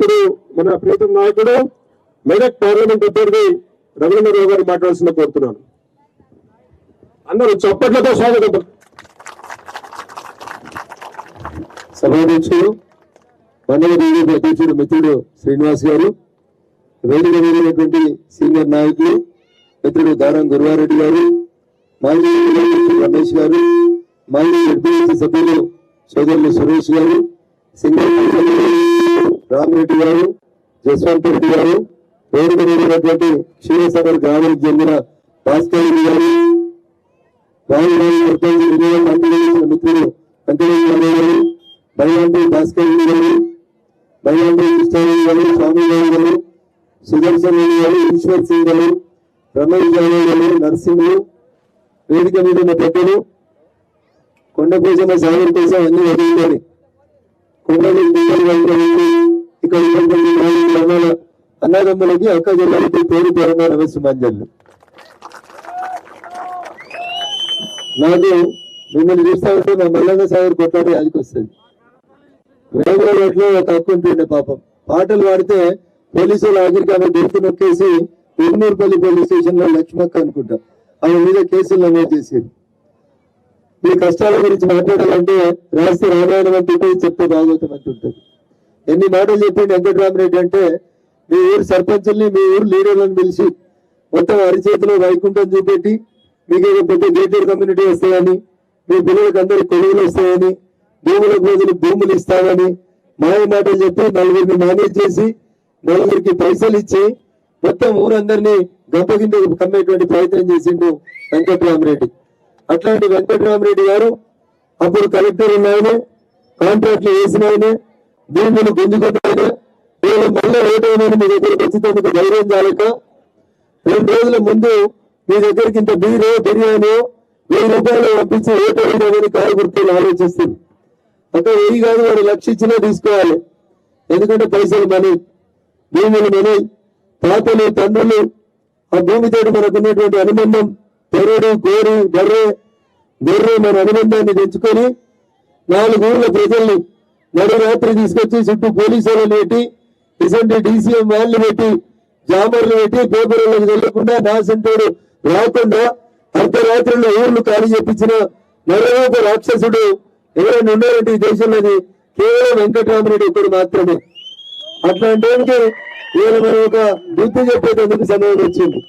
ఇప్పుడు మన ప్రీతం నాయకుడు మెదక్ పార్లమెంట్ అభ్యర్థి రవీంద్రరావు గారు మాట్లాడాల్సిన కోరుతున్నాను. అందరూ చప్పట్లతో స్వాగతం. సభాధ్యక్షుడు మండల బీజేపీ అధ్యక్షుడు మిత్రుడు శ్రీనివాస్ గారు వేదిక మీదైనటువంటి సీనియర్ నాయకులు మిత్రుడు దారం గురువారెడ్డి గారు మాజీ రమేష్ గారు మాజీ ఎంపీఎస్సీ సభ్యులు సోదరులు సురేష్ గారు సింగర్ రామిరెడ్డి గారు జస్వంత్ రెడ్డి గారు పేరుకునేటువంటి క్షీరసాగర్ గ్రామానికి చెందిన భాస్కర్ రెడ్డి గారు మిత్రులు సర్పంచ్ విజయవాడ గారు బలవంతి భాస్కర్ రెడ్డి గారు బయ్యాంటి కృష్ణారెడ్డి గారు స్వామి గారు గారు సుదర్శన్ రెడ్డి గారు ఈశ్వర్ సింగ్ గారు రమేష్ యాదవ్ గారు నర్సింహులు వేదిక మీద ఉన్న పెద్దలు కొండ కోసం సాగర్ కోసం అన్ని వదిలిందని కొండలు దిగలు ఇక్కడ ఉన్నటువంటి అన్నదమ్ములకి అక్క జిల్లాలకి పేరు పేరున రమేశ్వరాంజలు నాకు మిమ్మల్ని చూస్తా ఉంటే మా మల్లన్న సాగర్ కొట్లాడే అదికి వస్తుంది. రేగుల రోడ్లో ఒక హక్కు ఉంటుండే పాపం. పాటలు పాడితే పోలీసులు ఆఖరికి ఆమె దొరికి నొక్కేసి ఉరునూరుపల్లి పోలీస్ స్టేషన్లో లక్ష్మక్క అనుకుంటా. ఆమె మీద కేసులు నమోదు చేసేది మీ కష్టాల గురించి మాట్లాడాలంటే రాస్తే రామాయణం అంత ఉంటుంది చెప్తే భాగవతం అంత ఎన్ని మాటలు చెప్పిండు వెంకటరామరెడ్డి అంటే మీ ఊరు సర్పంచుల్ని మీ ఊరు లీడర్లను పిలిచి మొత్తం అరిచేతిలో వైకుంఠం చూపెట్టి మీకు ఏదో పెద్ద గేటెడ్ కమ్యూనిటీ వస్తాయని మీ పిల్లలకు అందరికి కొలువులు వస్తాయని భూములకు బదులు భూములు ఇస్తామని మాయ మాటలు చెప్పి నలుగురిని మేనేజ్ చేసి నలుగురికి పైసలు ఇచ్చి మొత్తం ఊరందరినీ గంప కింద కమ్మేటువంటి ప్రయత్నం చేసిండు వెంకటరామరెడ్డి. అట్లాంటి వెంకటరామరెడ్డి గారు అప్పుడు కలెక్టర్ ఉన్నాయనే కాంట్రాక్ట్లు వేసిన భూములు గుంజుకున్నాయనే నేను మళ్ళీ ఓటేమని మీ దగ్గరికి వచ్చితే ధైర్యం చాలక రెండు రోజుల ముందు మీ దగ్గరికి ఇంత బీరో బిర్యానీ వెయ్యి రూపాయలు పంపించి ఓటు వేయమని కారు గుర్తులు ఆలోచిస్తుంది అక్కడ వెయ్యి కాదు వాడు లక్షించినా తీసుకోవాలి. ఎందుకంటే పైసలు మనీ. భూములు మనీ. తాతలు తండ్రులు ఆ భూమితోటి మనకు ఉన్నటువంటి అనుబంధం పెరడు కోరి బర్రె గొర్రె మన అనుబంధాన్ని తెచ్చుకొని నాలుగు ఊర్ల ప్రజల్ని నడు రాత్రి తీసుకొచ్చి చుట్టూ పోలీసులు పెట్టి రీసెంట్ డీసీఎం వ్యాన్లు పెట్టి జామర్లు పెట్టి పేపర్లకు వెళ్ళకుండా నా సెంటోడు రాకుండా అర్ధరాత్రుల్లో ఊర్లు ఖాళీ చెప్పించిన నరరూప రాక్షసుడు ఎవరైనా ఉన్నారంటే ఈ దేశంలోని కేవలం వెంకటరామరెడ్డి ఒక్కడు మాత్రమే. అట్లాంటి ఇవాళ మనం ఒక బుద్ధి చెప్పేటందుకు సమయం వచ్చింది.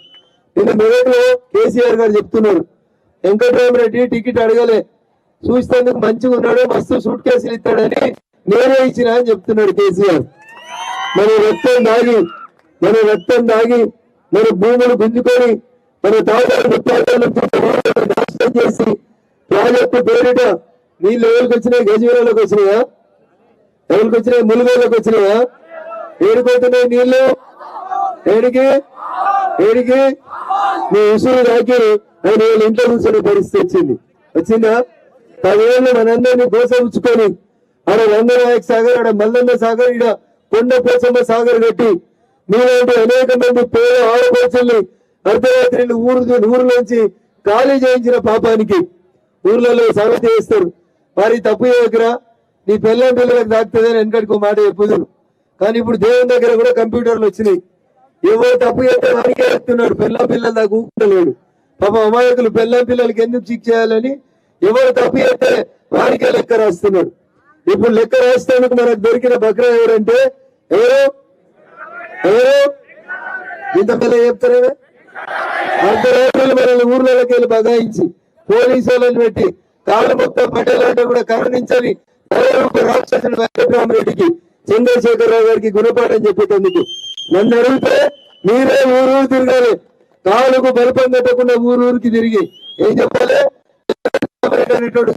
నిన్న మొదట్లో కేసీఆర్ గారు చెప్తున్నారు వెంకటరామరెడ్డి టికెట్ అడగలే చూసేందుకు మంచిగా ఉన్నాడు మస్తు సూట్ కేసులు ఇస్తాడని నేనే ఇచ్చిన అని చెప్తున్నాడు కేసీఆర్. మన రక్తం దాగి మన రక్తం దాగి మన భూములు గుంజుకొని మన తాతలు నాశనం చేసి ప్రాజెక్టు పేరిట నీళ్ళు ఎవరికి వచ్చినాయి? గజవీరాలకు వచ్చినాయా? ఎవరికి వచ్చినాయి? ములుగోళ్ళకి వచ్చినాయా? ఏడుకోతున్నాయి నీళ్ళు ఏడికి? ఏడికి? మీ ఉసురు దాకి ఆయన వీళ్ళ ఇంట్లో కూర్చొని పరిస్థితి వచ్చింది. వచ్చిందా? పదేళ్ళు మనందరినీ ఉంచుకొని ఆడ వందనాయక్ సాగర్ ఆడ మల్లన్న సాగర్ ఈడ కొండ పోచమ్మ సాగర్ కట్టి మీలాంటి అనేక మంది పేద ఆడపడుచుల్ని అర్ధరాత్రి ఊరు ఊరులోంచి ఖాళీ చేయించిన పాపానికి ఊర్లలో సగతి చేస్తారు వారి తప్పు దగ్గర నీ పిల్లం పిల్లలకు దాక్తుందని వెనకడికి మాట చెప్పుదురు కానీ ఇప్పుడు దేవుని దగ్గర కూడా కంప్యూటర్లు వచ్చినాయి. ఎవరు తప్పు చేస్తే వారికే చెప్తున్నాడు పిల్లం పిల్లలు దాకా ఊకుంటలేడు పాప అమాయకులు పిల్లం పిల్లలకి ఎందుకు చిక్ చేయాలని ఎవరు తప్పు చేస్తే వారికే లెక్క రాస్తున్నాడు. ఇప్పుడు లెక్క రాస్తానికి మనకు దొరికిన బక్రా ఎవరంటే? ఎవరు? ఎవరు? ఇంత పిల్ల అంత రోజులు మనల్ని ఊర్లలోకి వెళ్ళి బగాయించి పోలీసు వాళ్ళని పెట్టి కాళ్ళు మొత్తం అంటే కూడా కరుణించని నరరూప రాక్షసుడు వెంకటరామరెడ్డికి చంద్రశేఖరరావు గారికి గుణపాఠం చెప్పేటందుకు. నన్ను అడిగితే మీరే ఊరు తిరగాలి. కాలుకు బలపం కట్టకుండా ఊరు ఊరికి తిరిగి. ఏం చెప్పాలి?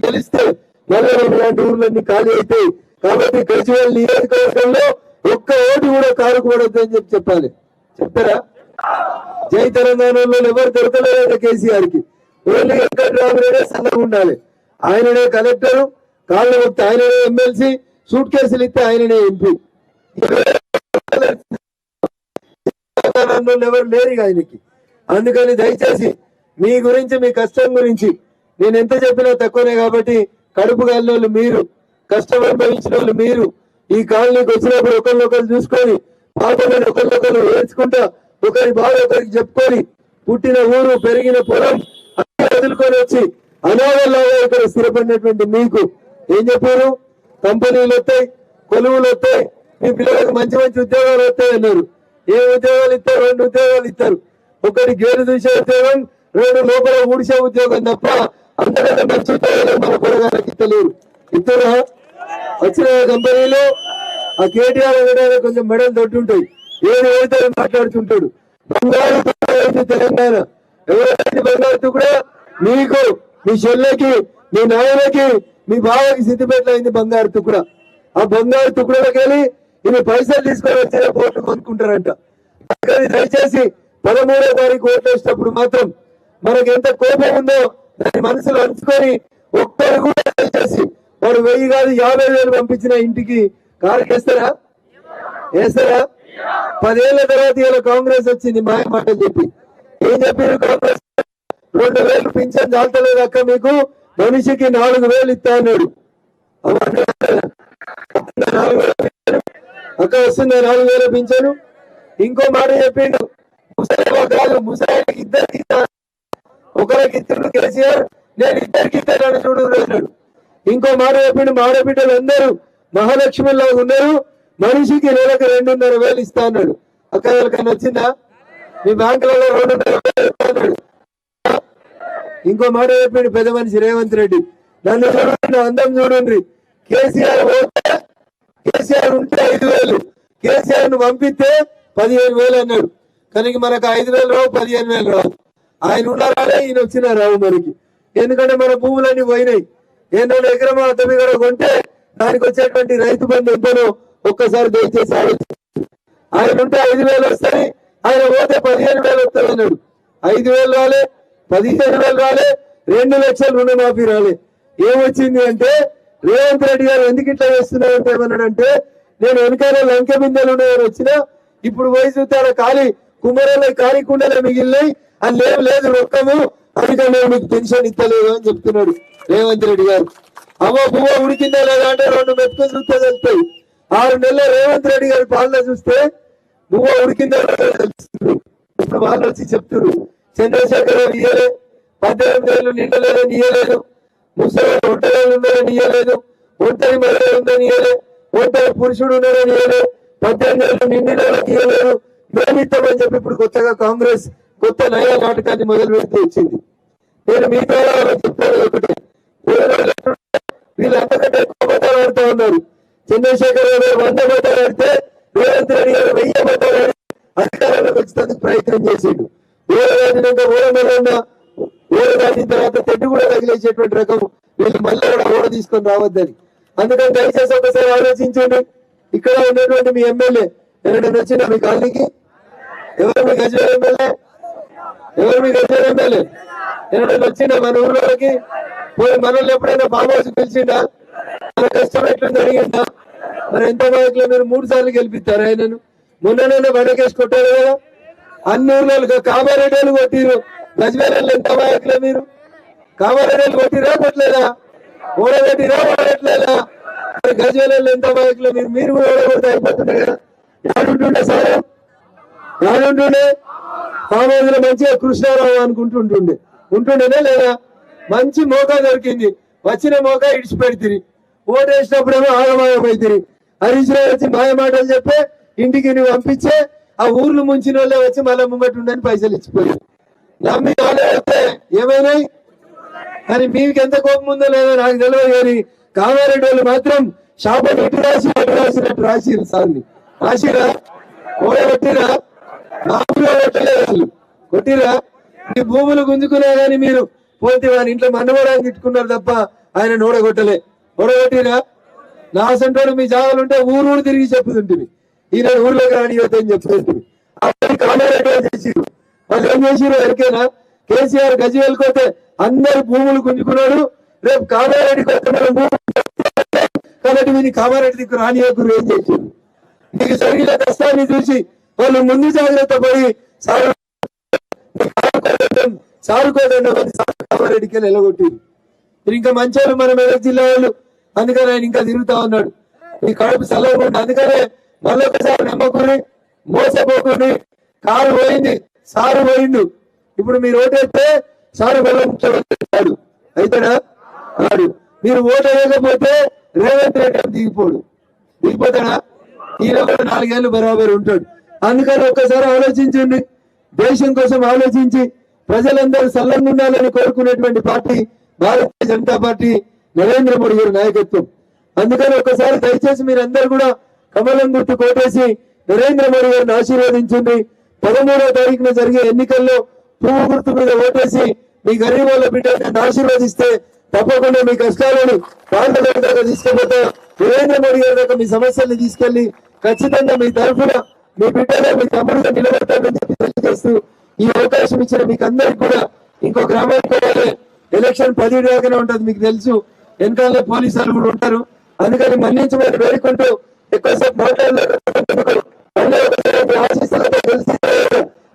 తెలిస్తే మళ్ళీ ఇలాంటి ఊర్లన్నీ ఖాళీ అవుతాయి కాబట్టి గజ్వేల్ నియోజకవర్గంలో ఒక్క ఓటు కూడా కారుకూడదు అని చెప్పి చెప్పాలి. చెప్తారా? జై తెలంగాణలో ఎవరు దొరకలేదు కేసీఆర్కి ఓన్లీ వెంకటరామరెడ్డి సన్నగా ఉండాలి. ఆయననే కలెక్టర్ కాళ్ళు మొత్తం ఆయననే ఎమ్మెల్సీ సూట్ కేసులు ఇస్తే ఆయననే ఎంపీ. ఎవరు లేరు ఆయనకి. అందుకని దయచేసి మీ గురించి మీ కష్టం గురించి నేను ఎంత చెప్పినా తక్కువనే కాబట్టి కడుపు కాలిన వాళ్ళు మీరు కష్టం అనుభవించిన వాళ్ళు మీరు ఈ కాలనీకి వచ్చినప్పుడు ఒకరినొకరు చూసుకొని పాపలను ఒకరినొకరు నేర్చుకుంటా ఒకరి బాధ ఒకరికి చెప్పుకొని పుట్టిన ఊరు పెరిగిన పొలం అన్ని వదులుకొని వచ్చి అనాథలాగా ఇక్కడ స్థిరపడినటువంటి మీకు ఏం చెప్పారు? కంపెనీలు వస్తాయి కొలువులు వస్తాయి మీ పిల్లలకు మంచి మంచి ఉద్యోగాలు వస్తాయి అన్నారు. ఏ ఉద్యోగాలు ఇస్తారు? రెండు ఉద్యోగాలు ఇస్తారు. ఒకటి గేరు చూసే ఉద్యోగం రెండు లోపల ఊడిసే ఉద్యోగం తప్ప అంతకంటే మంచి మన పొరగానికి తెలియదు. ఇద్దరు వచ్చిన కంపెనీలు ఆ కేటీఆర్ వెంకటయ్య కొంచెం మెడలు తొట్టుంటాయి ఏది ఏదైతే మాట్లాడుతుంటాడు. బంగారు తెలంగాణ. ఎవరైతే బంగారు కూడా మీకు మీ చెల్లెకి మీ నాయనకి మీ బావకి సిద్ధిపేటలో అయింది బంగారు తుక్కుడ ఆ బంగారు తుక్కుడకి వెళ్ళి ఇవి పైసలు తీసుకొని వచ్చే కోట్లు కొనుక్కుంటారంట. దయచేసి పదమూడో తారీఖు ఓట్లు వేసినప్పుడు మాత్రం మనకి ఎంత కోపం ఉందో దాన్ని మనసులో అంచుకొని ఒక్కరు కూడా దయచేసి వాడు వెయ్యి కాదు యాభై వేలు పంపించిన ఇంటికి కారు వేస్తారా? పదేళ్ళ తర్వాత ఇలా కాంగ్రెస్ వచ్చింది మాయ మాట చెప్పి. ఏం చెప్పారు కాంగ్రెస్? రెండు వేలు పింఛన్ చాలతలేదు అక్క మీకు మనిషికి నాలుగు వేలు ఇస్తా అన్నాడు. అక్క వస్తుంది నాలుగు వేలు పింఛను? ఇంకో మాట చెప్పిండు ముసలి కాదు ముసలి ఇద్దరికి ఒకరికి ఇద్దరు కేసీఆర్ నేను ఇద్దరికి ఇద్దరు చూడు అన్నాడు ఇంకో మాట చెప్పిండు మాడబిడ్డలు అందరూ మహాలక్ష్మిలాగా ఉన్నారు. మనిషికి నెలకు రెండున్నర వేలు ఇస్తా అన్నాడు. అక్క ఎవరికైనా వచ్చిందా మీ బ్యాంకులలో రెండున్నర వేలు అన్నాడు. ఇంకో మాట చెప్పిండు పెద్ద మనిషి రేవంత్ రెడ్డి. నన్ను చూడండి అందం చూడండి. కేసీఆర్ పోతే కేసీఆర్ ఉంటే ఐదు వేలు. కేసీఆర్ను పంపిస్తే పదిహేను వేలు అన్నాడు. కానీ మనకు ఐదు వేలు రావు పదిహేను వేలు రావు. ఆయన ఉన్నారాలే ఈయన వచ్చినారు రావు మనకి ఎందుకంటే మన భూములన్నీ పోయినాయి. ఏంటంటే ఎకరం అతమి కూడా కొంటే దానికి వచ్చేటువంటి రైతు బంధు ఎంతనో ఒక్కసారి దయచేసి ఆలోచించండి. ఆయన ఉంటే ఐదు వేలు వస్తాయి. ఆయన పోతే పదిహేను వేలు వస్తాయి అన్నాడు. ఐదు వేలు రాలే పదిహేను వేలు రాలే రెండు లక్షలు రుణమాఫీ రాలే. ఏమొచ్చింది అంటే రేవంత్ రెడ్డి గారు ఎందుకు ఇట్లా చేస్తున్నారు ఏమన్నాడంటే నేను వెనకాల లంక బిందెలు ఉన్నాయని వచ్చినా ఇప్పుడు పోయి చూస్తాను ఖాళీ కుమ్మరలో ఖాళీ కుండలే మిగిలినాయి. అని లేవు లేదు రొక్కము అందుకని నేను మీకు పెన్షన్ ఇస్తలేదు అని చెప్తున్నాడు రేవంత్ రెడ్డి గారు. అవ్వ పువ్వ ఉడికిందా లేదా? అంటే రెండు మెతుకులు చూస్తే తెలుస్తాయి. ఆరు నెలల రేవంత్ రెడ్డి గారి పాలన చూస్తే పువ్వ ఉడికిందా లేదా? తెలుస్తుంది. ఇప్పుడు వాళ్ళు వచ్చి చెప్తున్నారు. చంద్రశేఖర్ రావు ఇయ్యలే పద్దెనిమిది ఏళ్ళు నిండలేదని ఇయ్యలేదు. ముసలి ఒంటరి ఉన్నారని ఇయ్యలేదు. ఒంటరి మహిళ ఉందని ఇయ్యలే ఒంటరి పురుషుడు ఉన్నారని ఇయ్యలే పద్దెనిమిది ఏళ్ళు నిండిన వాళ్ళకి ఇయ్యలేదు. మేమిస్తామని చెప్పి ఇప్పుడు కొత్తగా కాంగ్రెస్ కొత్త నయా నాటకాన్ని మొదలు పెడితే వచ్చింది. నేను మీతో చెప్తాను ఒకటే. వీళ్ళంతకంటే ఎక్కువ బట్టాలు ఆడుతూ ఉన్నారు. చంద్రశేఖర్ రావు గారు వంద బట్టాలు ఆడితే రేవంత్ రెడ్డి గారు వెయ్యి బట్టాలు ఆడి అధికారంలోకి వచ్చేందుకు ప్రయత్నం చేసిండు. ఓడ దాటినాక ఓడదాటిన తర్వాత తెడ్డు కూడా తగిలేసేటువంటి రకం వీళ్ళు మళ్ళీ కూడా ఓడ తీసుకొని రావద్దని. అందుకని దయచేసి ఒకసారి ఆలోచించండి. ఇక్కడ ఉన్నటువంటి మీ ఎమ్మెల్యే ఎవరైనా నచ్చిన మీ కాలనీకి? ఎవరు మీ గజ ఎమ్మెల్యే? ఎవరు మీకు గజల ఎమ్మెల్యే ఎవరైనా వచ్చిందా మన ఊర్లోకి పోయి మనల్ని ఎప్పుడైనా ఫామ్ హౌస్ పిలిచిండా మన కష్టం ఎట్లా జరిగిందా మరి ఎంత బాగా మీరు మూడు సార్లు గెలిపిస్తారు ఆయనను? మొన్ననైనా వడకేసి కొట్టారు కదా? అన్ని ఊర్లలో కామారెడ్డిలు కొట్టిరు గజవేలలో ఎంత బాగా మీరు? కామారెడ్డిలు కొట్టిరా కొట్టలేదా ఓడగట్టిరా ఓడగట్లేదా మరి గజవేలలో ఎంత బాగా మీరు? మీరు కూడా ఓడగొడితే అయిపోతున్నారు కదా? ఎవరుంటుండే సార్. ఎవరుంటుండే యాడుంటుండే మంచిగా కృష్ణారావు అనుకుంటుంటుండే ఉంటుండేనే లేదా? మంచి మోకా దొరికింది. వచ్చిన మోకా ఇడిచిపెడితిరి ఓటు వేసినప్పుడేమో ఆగమాగమైతిరి హరీష్ రావు వచ్చి మాయ మాటలు చెప్పే ఇంటికి నువ్వు పంపించే ఆ ఊర్లు ముంచిన వాళ్ళే వచ్చి మళ్ళీ ముంగట ఉండని పైసలు ఇచ్చిపోయి నమ్మి వాళ్ళే ఏమైనాయి? కానీ మీకు ఎంత కోపం ఉందో లేదో నాకు తెలియదు కానీ కామారెడ్డి వాళ్ళు మాత్రం శాపం ఎటు రాసి అటు రాసినట్టు రాసిరు సార్ని. రాసిరా ఓడబెట్టిరా మామూలుగా కొట్టలేదు కొట్టిరా? మీ భూములు గుంజుకున్నా గానీ మీరు పోతే వారి ఇంట్లో మన్నవడానికి తిట్టుకున్నారు తప్ప ఆయన నూడగొట్టలే. నూడగొట్టిరా? నా సంటోడు మీ జాగాలు ఉంటే ఊరు ఊరు తిరిగి చెప్పుతుంటుంది ఈయన ఊర్లోకి రానియొద్దు అని చెప్తుంది వాళ్ళు చేసిరు వాళ్ళు ఏం చేసిరు ఎరికేనా? కేసీఆర్ గజి వెళ్ళిపోతే అందరు భూములు గుంజుకున్నాడు. రేపు కామారెడ్డికి వస్తే కాబట్టి వీని కామారెడ్డి దిక్కు రానియకురు ఏం చేసిండు మీకు జరిగిన కష్టాన్ని చూసి వాళ్ళు ముందు జాగ్రత్త పడి సారు సారుకోదండి కామారెడ్డికి నిలగొట్టింది మీరు ఇంకా మంచోళ్ళు మన మెదక్ జిల్లా వాళ్ళు అందుకని ఆయన ఇంకా తిరుగుతా ఉన్నాడు ఈ కడుపు చల్లగా అందుకనే మళ్ళొకసారి నమ్మకుని మోసపోకుని కారు పోయింది సారు పోయిండు ఇప్పుడు మీరు ఓటేస్తే సారు వల్ల అయితేనా మీరు ఓటు వేయకపోతే రేవంత్ రెడ్డి దిగిపోడు దిగిపోతాడా ఈయన కూడా నాలుగేళ్ళు బరాబర్ ఉంటాడు అందుకని ఒక్కసారి ఆలోచించండి. దేశం కోసం ఆలోచించి ప్రజలందరూ సల్లంగా ఉండాలని కోరుకునేటువంటి పార్టీ భారతీయ జనతా పార్టీ నరేంద్ర మోడీ గారి నాయకత్వం. అందుకని ఒక్కసారి దయచేసి మీరందరూ కూడా కమలం గుర్తు కోటేసి నరేంద్ర మోడీ గారిని ఆశీర్వదించండి. పదమూడవ తారీఖున జరిగే ఎన్నికల్లో పువ్వు గుర్తు మీద ఓటేసి మీ గరీబ్ వాళ్ళ బిడ్డలను ఆశీర్వదిస్తే తప్పకుండా మీ కష్టాలను పార్టీ దాకా తీసుకెళ్తే నరేంద్ర మోడీ గారి దాకా మీ సమస్యల్ని తీసుకెళ్ళి ఖచ్చితంగా మీ తరఫున మీ బిడ్డలో మీ తమ్ముడుగా నిలబెట్టాలని చెప్పి తెలియజేస్తూ ఈ అవకాశం ఇచ్చిన మీకు అందరికి కూడా ఇంకో గ్రామానికి పోవాలి ఎలక్షన్ పది దాకానే ఉంటుంది మీకు తెలుసు. వెనకాల పోలీసు కూడా ఉంటారు. అందుకని మన్నించమని వేడుకుంటూ ఎక్కువసేపు మాట్లాడలేదు మీ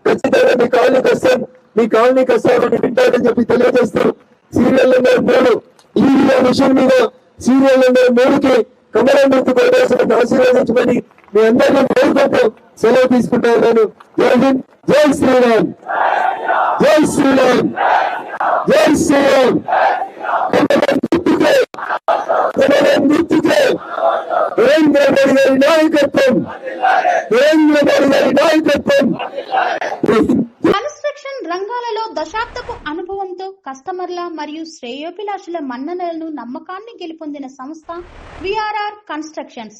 ఖచ్చితంగా మీ కాలనీకి వస్తాం మీ కాలనీకి వస్తామని వింటారని చెప్పి తెలియజేస్తూ సీరియల్ నెంబర్ మూడు. ఈ విషయం మీద సీరియల్ నెంబర్ మూడుకి కమలం గుర్తు కొట్టేసిన ఆశీర్వదించమని మీ అందరినీ కోరుకుంటూ సెలవు తీసుకుంటాను నేను. జై హింద్ జై శ్రీరామ్. జై శ్రీరామ్. జై శ్రీరామ్. నరేంద్ర మోడీ గారి నాయకత్వం నరేంద్ర మోడీ గారి నాయకత్వం. కన్స్ట్రక్షన్ రంగాలలో దశాబ్దపు అనుభవంతో కస్టమర్ల మరియు శ్రేయోభిలాషుల మన్ననలను నమ్మకాన్ని గెలుపొందిన సంస్థ VRR constructions.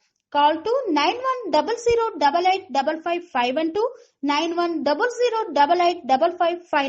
Call to 9100 double eight double five five five.